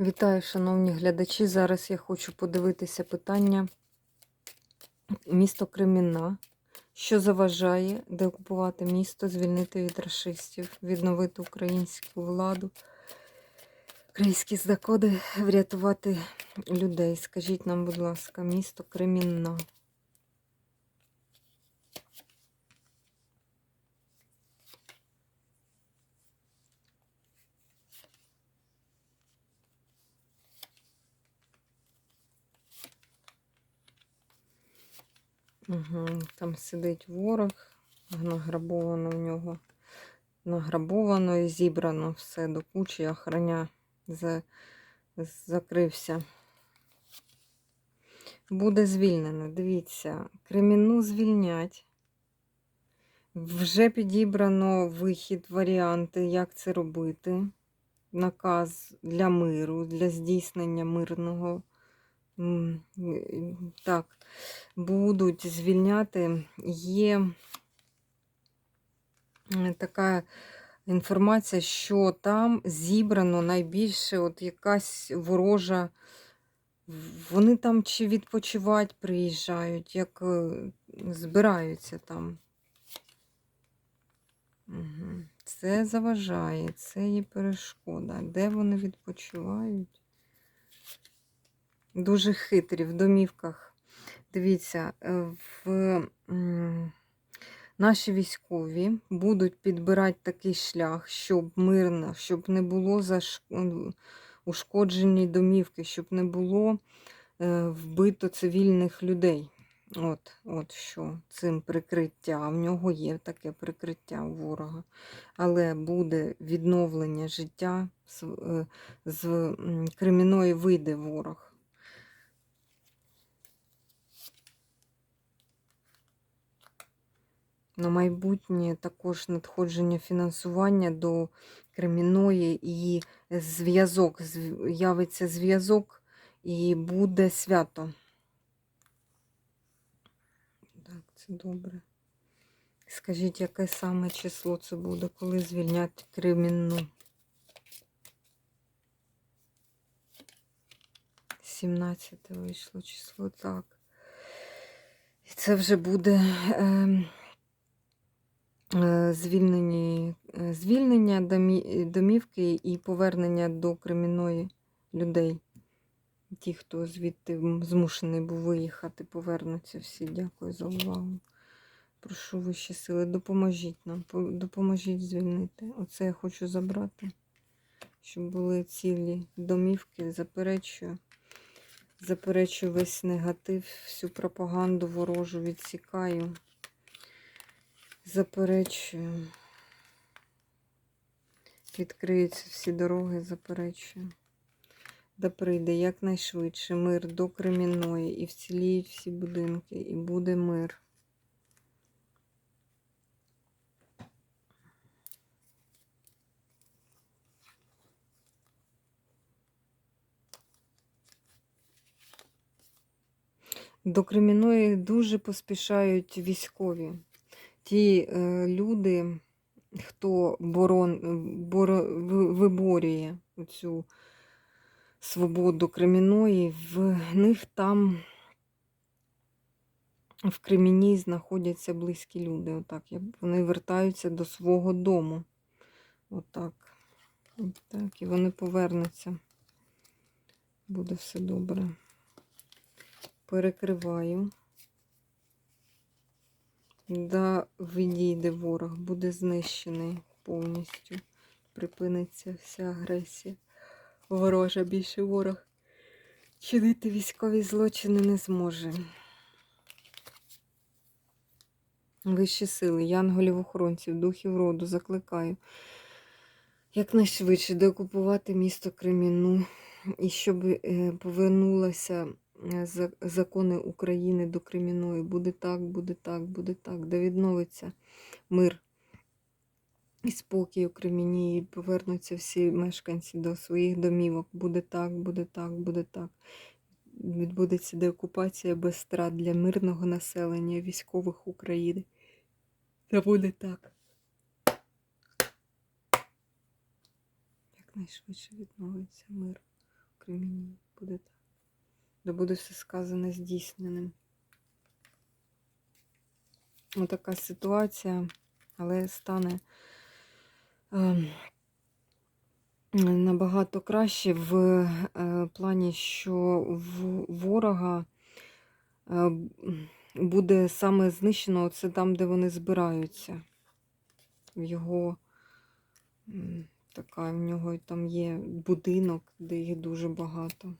Вітаю, шановні глядачі. Зараз я хочу подивитися питання місто Кремінна. Що заважає деокупувати місто, звільнити від расистів, відновити українську владу, українські закони, врятувати людей. Скажіть нам, будь ласка, місто Кремінна. Угу. Там сидить ворог, награбовано в нього. Награбовано і зібрано все до кучі, охраня за... закрився. Буде звільнено. Дивіться, Кремінну звільнять. Вже підібрано вихід, варіанти, як це робити. Наказ для миру, для здійснення мирного. Так, будуть звільняти. Є така інформація, що там зібрано найбільше от якась ворожа. Вони там чи відпочивати приїжджають, як е, збираються там. Це заважає, це є перешкода. Де вони відпочивають? Дуже хитрі в домівках. Дивіться, е, в наші військові будуть підбирати такий шлях, щоб мирно, щоб не було заш... ушкоджені домівки, щоб не було е, вбито цивільних людей. От, от що цим прикриття. В нього є таке прикриття у ворога. Але буде відновлення життя, з, е, з м, Креміної вийде ворог. На майбутнє також надходження фінансування до Креміної і зв'язок. зв- Явиться зв'язок і буде свято. Так, це добре. Скажіть, яке саме число це буде, коли звільнять Кремінну? 17 вийшло число, так. І це вже буде. е, звільнені, е, звільнення домі- домівки і повернення до Креміної людей. Ті, хто звідти змушений був виїхати, повернуться всі. Дякую за увагу. Прошу вищі сили, допоможіть нам, допоможіть звільнити. Оце я хочу забрати, щоб були цілі домівки. Заперечую. Заперечую весь негатив, всю пропаганду ворожу відсікаю. Заперечую. Відкриються всі дороги, заперечую. Да прийде якнайшвидше мир до Кремінної і вціліють всі будинки, і буде мир. До Креміної дуже поспішають військові. Ті е, люди, хто борон, боро, виборює цю свободу Креміної, в них там в Креміні знаходяться близькі люди. Отак. Вони вертаються до свого дому. Отак. Отак. І вони повернуться. Буде все добре. Перекриваю. Да, відійде ворог, буде знищений повністю. Припиниться вся агресія. Ворожа більше ворог. Чинити військові злочини не зможе. Вищі сили, янголів охоронців, духів роду закликаю якнайшвидше деокупувати місто Креміну і щоб е, повернулася закони України до Креміної. Буде так, буде так, буде так, де відновиться мир і спокій у Креміні, і повернуться всі мешканці до своїх домівок. Буде так, буде так, буде так. Відбудеться деокупація без страт для мирного населення, військових України. Та буде так. Якнайшвидше відновиться мир мені. Буде так. Да буде все сказане здійсненим. Отака ситуація, але стане ем, набагато краще в е, плані, що в ворога е, буде саме знищено це там, де вони збираються. В його така, в нього там є будинок, де їх дуже багато.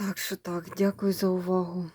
Так що так, дякую за увагу.